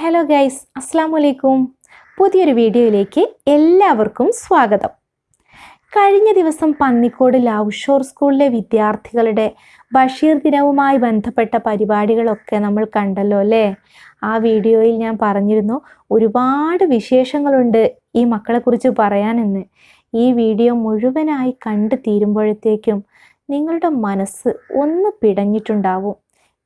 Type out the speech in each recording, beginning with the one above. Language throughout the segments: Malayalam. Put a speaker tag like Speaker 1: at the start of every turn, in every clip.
Speaker 1: ഹലോ ഗൈസ് അസ്സാം വലൈക്കും പുതിയൊരു വീഡിയോയിലേക്ക് എല്ലാവർക്കും സ്വാഗതം. കഴിഞ്ഞ ദിവസം പന്നിക്കോട് ലൗഷോർ സ്കൂളിലെ വിദ്യാർത്ഥികളുടെ ബഷീർ ദിനവുമായി ബന്ധപ്പെട്ട പരിപാടികളൊക്കെ നമ്മൾ കണ്ടല്ലോ അല്ലേ? ആ വീഡിയോയിൽ ഞാൻ പറഞ്ഞിരുന്നു ഒരുപാട് വിശേഷങ്ങളുണ്ട് ഈ മക്കളെക്കുറിച്ച് പറയാനെന്ന്. ഈ വീഡിയോ മുഴുവനായി കണ്ടു തീരുമ്പോഴത്തേക്കും നിങ്ങളുടെ മനസ്സ് ഒന്ന് പിടഞ്ഞിട്ടുണ്ടാവും.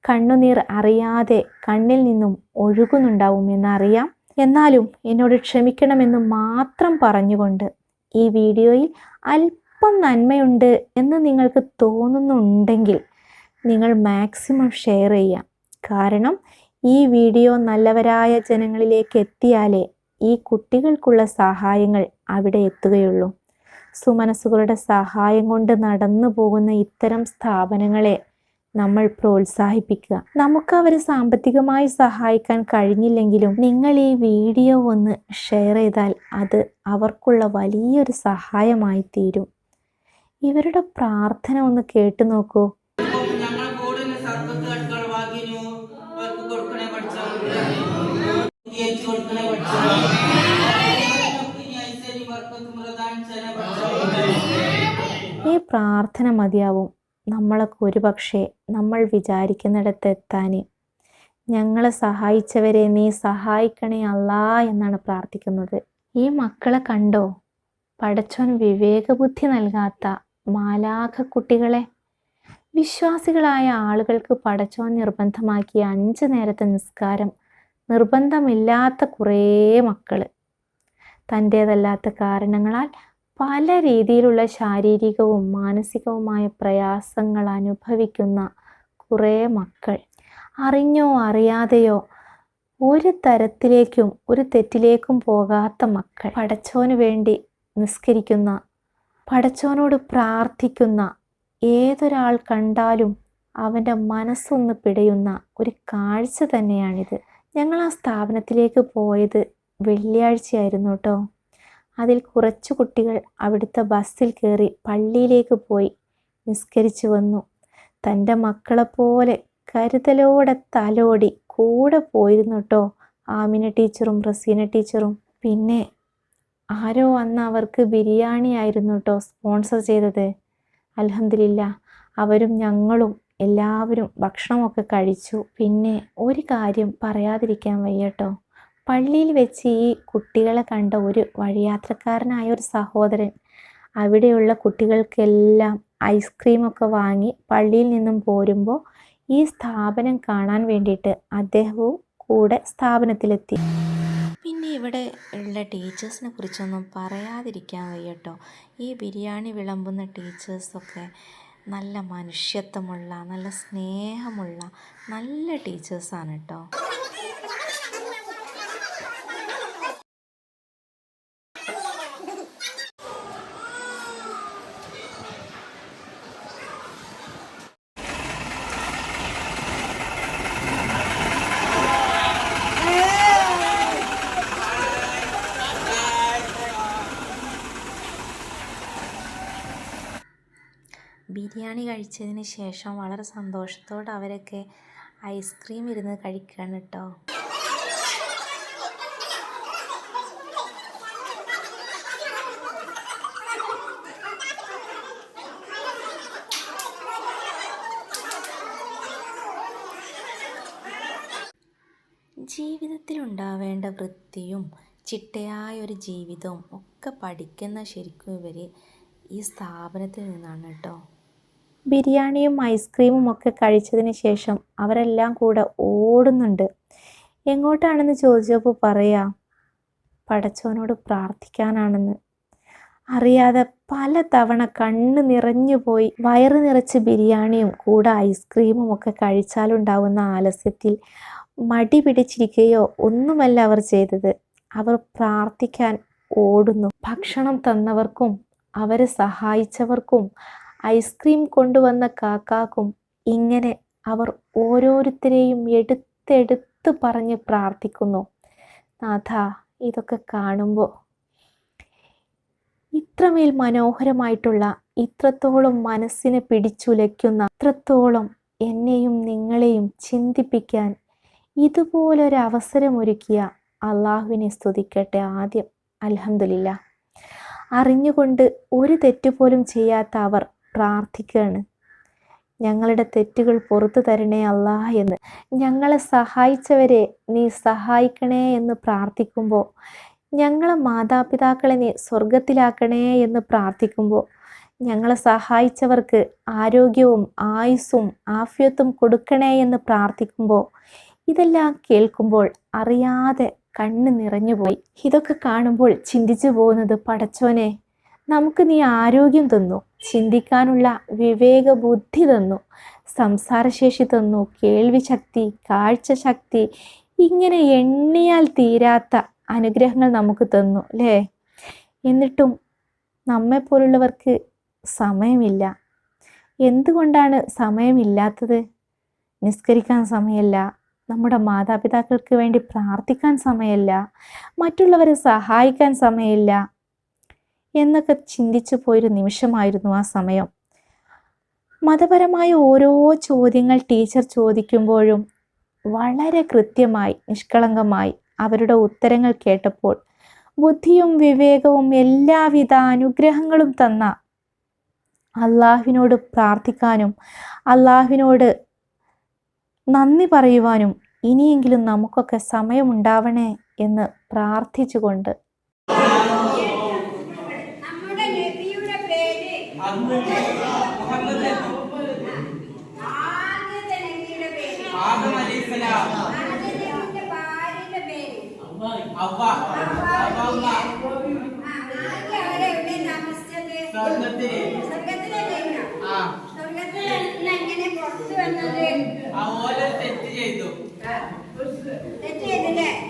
Speaker 1: കണ്ണുനീർ അറിയാതെ കണ്ണിൽ നിന്നും ഒഴുകുന്നുണ്ടാവും എന്നറിയാം. എന്നാലും എന്നോട് ക്ഷമിക്കണമെന്ന് മാത്രം പറഞ്ഞുകൊണ്ട് ഈ വീഡിയോയിൽ അല്പം നന്മയുണ്ട് എന്ന് നിങ്ങൾക്ക് തോന്നുന്നുണ്ടെങ്കിൽ നിങ്ങൾ മാക്സിമം ഷെയർ ചെയ്യാം. കാരണം ഈ വീഡിയോ നല്ലവരായ ജനങ്ങളിലേക്ക് എത്തിയാലേ ഈ കുട്ടികൾക്കുള്ള സഹായങ്ങൾ അവിടെ എത്തുകയുള്ളൂ. സുമനസ്സുകളുടെ സഹായം കൊണ്ട് നടന്നു പോകുന്ന ഇത്തരം സ്ഥാപനങ്ങളെ നമ്മൾ പ്രോത്സാഹിപ്പിക്കുക. നമുക്ക് അവരെ സാമ്പത്തികമായി സഹായിക്കാൻ കഴിഞ്ഞില്ലെങ്കിലും നിങ്ങൾ ഈ വീഡിയോ ഒന്ന് ഷെയർ ചെയ്താൽ അത് അവർക്കുള്ള വലിയൊരു സഹായമായി തീരും. ഇവരുടെ പ്രാർത്ഥന ഒന്ന് കേട്ടു നോക്കൂ.
Speaker 2: ഞങ്ങളുടെ.
Speaker 1: ഈ പ്രാർത്ഥന മതിയാവും. നമ്മളൊക്കെ ഒരുപക്ഷെ നമ്മൾ വിചാരിക്കുന്നിടത്ത് എത്താൻ ഞങ്ങളെ സഹായിച്ചവരെ നീ സഹായിക്കണേ അല്ല എന്നാണ് പ്രാർത്ഥിക്കുന്നത്. ഈ മക്കളെ കണ്ടോ? പടച്ചോൻ വിവേകബുദ്ധി നൽകാത്ത മാലാഖ കുട്ടികളെ വിശ്വാസികളായ ആളുകൾക്ക് പടച്ചോൻ നിർബന്ധമാക്കിയ അഞ്ച് നേരത്തെ നിസ്കാരം. നിർബന്ധമില്ലാത്ത കുറേ മക്കൾ തന്റേതല്ലാത്ത കാരണങ്ങളാൽ പല രീതിയിലുള്ള ശാരീരികവും മാനസികവുമായ പ്രയാസങ്ങൾ അനുഭവിക്കുന്ന കുറേ മക്കൾ. അറിഞ്ഞോ അറിയാതെയോ ഒരു തരത്തിലേക്കും ഒരു തെറ്റിലേക്കും പോകാത്ത മക്കൾ. പടച്ചോന് വേണ്ടി നിസ്കരിക്കുന്ന പടച്ചോനോട് പ്രാർത്ഥിക്കുന്ന ഏതൊരാൾ കണ്ടാലും അവന്റെ മനസ്സൊന്ന് പിടയുന്ന ഒരു കാഴ്ച തന്നെയാണിത്. ഞങ്ങൾ ആ സ്ഥാപനത്തിലേക്ക് പോയത് വെള്ളിയാഴ്ചയായിരുന്നു കേട്ടോ. അതിൽ കുറച്ച് കുട്ടികൾ അവിടുത്തെ ബസ്സിൽ കയറി പള്ളിയിലേക്ക് പോയി നിസ്കരിച്ചു വന്നു. തന്റെ മക്കളെപ്പോലെ കരുതലോടെ തലോടി കൂടെ പോയിരുന്നു കേട്ടോ ആമിന ടീച്ചറും റസീന ടീച്ചറും. പിന്നെ ആരോ അന്ന് അവർക്ക് ബിരിയാണി ആയിരുന്നു കേട്ടോ സ്പോൺസർ ചെയ്തത്. അലഹമില്ല അവരും ഞങ്ങളും എല്ലാവരും ഭക്ഷണമൊക്കെ കഴിച്ചു. പിന്നെ ഒരു കാര്യം പറയാതിരിക്കാൻ വയ്യട്ടോ പള്ളിയിൽ വെച്ച് ഈ കുട്ടികളെ കണ്ട ഒരു വഴിയാത്രക്കാരനായ ഒരു സഹോദരൻ അവിടെയുള്ള കുട്ടികൾക്കെല്ലാം ഐസ്ക്രീമൊക്കെ വാങ്ങി പള്ളിയിൽ നിന്നും പോരുമ്പോൾ ഈ സ്ഥാപനം കാണാൻ വേണ്ടിയിട്ട് അദ്ദേഹവും കൂടെ സ്ഥാപനത്തിലെത്തി. പിന്നെ ഇവിടെ ഉള്ള ടീച്ചേഴ്സിനെ കുറിച്ചൊന്നും പറയാതിരിക്കാൻ വയ്യട്ടോ. ഈ ബിരിയാണി വിളമ്പുന്ന ടീച്ചേഴ്സൊക്കെ നല്ല മനുഷ്യത്വമുള്ള നല്ല സ്നേഹമുള്ള നല്ല ടീച്ചേഴ്സാണ് കേട്ടോ ബിരിയാണി കഴിച്ചതിന് ശേഷം വളരെ സന്തോഷത്തോടെ അവരൊക്കെ ഐസ്ക്രീം ഇരുന്ന് കഴിക്കുകയാണ് കേട്ടോ ജീവിതത്തിലുണ്ടാവേണ്ട വൃത്തിയും ചിട്ടയായ ഒരു ജീവിതവും ഒക്കെ പഠിക്കുന്ന ശരിക്കും ഇവർ ഈ സ്ഥാപനത്തിൽ നിന്നാണ് കേട്ടോ ബിരിയാണിയും ഐസ്ക്രീമും ഒക്കെ കഴിച്ചതിന് ശേഷം അവരെല്ലാം കൂടെ ഓടുന്നുണ്ട്. എങ്ങോട്ടാണെന്ന് ചോദിച്ചപ്പോൾ പറയാ? പടച്ചോനോട് പ്രാർത്ഥിക്കാനാണെന്ന്. അറിയാതെ പല തവണ കണ്ണ് നിറഞ്ഞു പോയി വയറ് നിറച്ച് ബിരിയാണിയും കൂടെ ഐസ്ക്രീമും ഒക്കെ കഴിച്ചാലുണ്ടാവുന്ന ആലസ്യത്തിൽ മടി പിടിച്ചിരിക്കുകയോ ഒന്നുമല്ല അവർ ചെയ്തത്. അവർ പ്രാർത്ഥിക്കാൻ ഓടുന്നു. ഭക്ഷണം തന്നവർക്കും അവരെ സഹായിച്ചവർക്കും ഐസ്ക്രീം കൊണ്ടുവന്ന കാക്കാക്കും ഇങ്ങനെ അവർ ഓരോരുത്തരെയും എടുത്തെടുത്ത് പറഞ്ഞ് പ്രാർത്ഥിക്കുന്നു. നാഥ ഇതൊക്കെ കാണുമ്പോൾ ഇത്രമേൽ മനോഹരമായിട്ടുള്ള ഇത്രത്തോളം മനസ്സിനെ പിടിച്ചുലയ്ക്കുന്ന അത്രത്തോളം എന്നെയും നിങ്ങളെയും ചിന്തിപ്പിക്കാൻ ഇതുപോലൊരവസരമൊരുക്കിയ അള്ളാഹുവിനെ സ്തുതിക്കട്ടെ ആദ്യം. അലഹമില്ല അറിഞ്ഞുകൊണ്ട് ഒരു തെറ്റുപോലും ചെയ്യാത്ത അവർ പ്രാർത്ഥിക്കുകയാണ് ഞങ്ങളുടെ തെറ്റുകൾ പുറത്തു തരണേ അല്ലാ എന്ന്. ഞങ്ങളെ സഹായിച്ചവരെ നീ സഹായിക്കണേ എന്ന് പ്രാർത്ഥിക്കുമ്പോൾ ഞങ്ങളെ മാതാപിതാക്കളെ നീ സ്വർഗത്തിലാക്കണേ എന്ന് പ്രാർത്ഥിക്കുമ്പോൾ ഞങ്ങളെ സഹായിച്ചവർക്ക് ആരോഗ്യവും ആയുസ്സും ആഫ്യത്വം കൊടുക്കണേ എന്ന് പ്രാർത്ഥിക്കുമ്പോൾ ഇതെല്ലാം കേൾക്കുമ്പോൾ അറിയാതെ കണ്ണ് നിറഞ്ഞുപോയി ഇതൊക്കെ കാണുമ്പോൾ ചിന്തിച്ചു പോകുന്നത് പടച്ചോനെ നമുക്ക് നീ ആരോഗ്യം തന്നു. ചിന്തിക്കാനുള്ള വിവേക ബുദ്ധി തന്നു. സംസാരശേഷി തന്നു. കേൾവിശക്തി കാഴ്ചശക്തി കാഴ്ച ശക്തി ഇങ്ങനെ എണ്ണിയാൽ തീരാത്ത അനുഗ്രഹങ്ങൾ നമുക്ക് തന്നു അല്ലേ? എന്നിട്ടും നമ്മെപ്പോലുള്ളവർക്ക് സമയമില്ല. എന്തുകൊണ്ടാണ് സമയമില്ലാത്തത്? നിസ്കരിക്കാൻ സമയമല്ല നമ്മുടെ മാതാപിതാക്കൾക്ക് വേണ്ടി പ്രാർത്ഥിക്കാൻ സമയമല്ല മറ്റുള്ളവരെ സഹായിക്കാൻ സമയമില്ല. എന്നൊക്കെ ചിന്തിച്ചു പോയൊരു നിമിഷമായിരുന്നു ആ സമയം. മതപരമായ ഓരോ ചോദ്യങ്ങൾ ടീച്ചർ ചോദിക്കുമ്പോഴും വളരെ കൃത്യമായി നിഷ്കളങ്കമായി അവരുടെ ഉത്തരങ്ങൾ കേട്ടപ്പോൾ ബുദ്ധിയും വിവേകവും എല്ലാവിധ അനുഗ്രഹങ്ങളും തന്ന അള്ളാഹുവിനോട് പ്രാർത്ഥിക്കാനും അള്ളാഹുവിനോട് നന്ദി പറയുവാനും ഇനിയെങ്കിലും നമുക്കൊക്കെ സമയമുണ്ടാവണേ എന്ന് പ്രാർത്ഥിച്ചുകൊണ്ട്.
Speaker 2: മുഹമ്മദ് ആദം അലൈഹിസ്സലാം. അവ്വ. അവ്വ
Speaker 3: സ്വർഗത്തിൽ. ആ.
Speaker 2: ആ ഓല തെറ്റ് ചെയ്തു.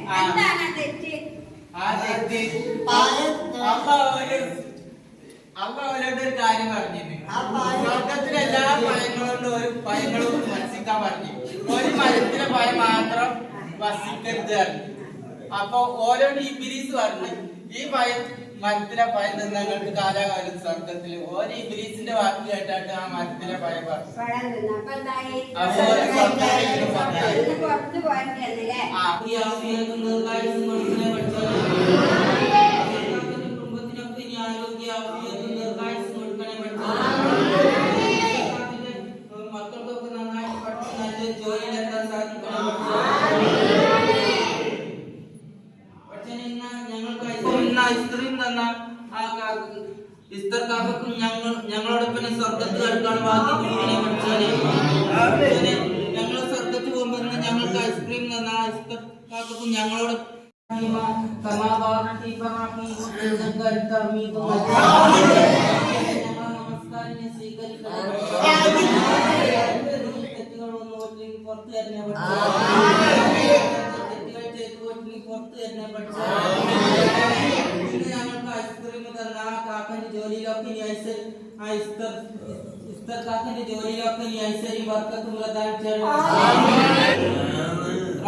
Speaker 2: ആ.
Speaker 3: തെറ്റ്.
Speaker 2: അമ്മ ഒരു അമ്മ അവരോട് ഒരു കാര്യം പറഞ്ഞിരുന്നു. സ്വർഗത്തിലെ എല്ലാ പഴങ്ങളോടും ഒരു പഴങ്ങളും വസിക്കാൻ പറഞ്ഞു. ഒരു മരത്തിലെ പഴം മാത്രം വസിക്കരുത് അപ്പൊ ഓരോട് ഈ ബിരീസ് പറഞ്ഞു ഈ പഴം മരത്തിലെ പഴം നിങ്ങൾക്ക് കാലാകാലം സ്വർഗത്തിൽ ഓരോ ഈ ബിരീസിന്റെ വാക്ക് കേട്ടാട്ട് ആ മരത്തിലെ പഴം പറഞ്ഞു.
Speaker 3: അപ്പൊ
Speaker 2: അപ്പൊ
Speaker 3: പുറത്ത് പോയിട്ടല്ലേ
Speaker 2: എന്ന ഐസ്ക്രീം തന്ന ആ കാക്കക്ക് ഇസ്തർ കാക്കും ഞങ്ങൾ ഞങ്ങളോടൊപ്പം സ്വർഗത്ത് അടുക്കാൻ വാദിക്കുന്നതിനെ ഞങ്ങൾ സ്വർഗത്ത് പോകുമ്പോൾ ഞങ്ങൾക്ക് ഐസ്ക്രീം തന്ന ആ ഇസ്തർ കാക്കും ഞങ്ങളോട് പുറത്തു തരുന്ന പഠിച്ചു തെറ്റുകൾ ചെയ്തു പുറത്തു തരുന്ന പഠിച്ചു കാക്കന്റെ ജോലിയിലൊക്കെ ഇനി ഐശ്വര്യം ആ ഇസ്തർ ഇസ്തർ കാക്കന്റെ ജോലിയിലൊക്കെ ഇനി ഐശ്വര്യം വർക്കത്തും പ്രദാനം ചെയ്യണം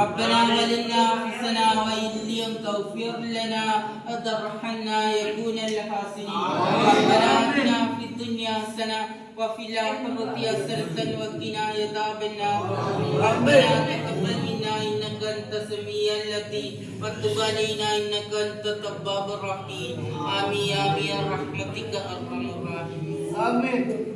Speaker 2: ربنا ولنا انفسنا وان لم تغفر لنا وترحمنا يكون الحاسدين ربنا اتنا في الدنيا حسنه وفي الاخره حسنه وقنا عذاب النار ربنا تقبل منا انك انت السميع العليم وتب علينا انك انت التواب الرحيم امين امين رحمتك ارحم الراحمين
Speaker 4: Amin.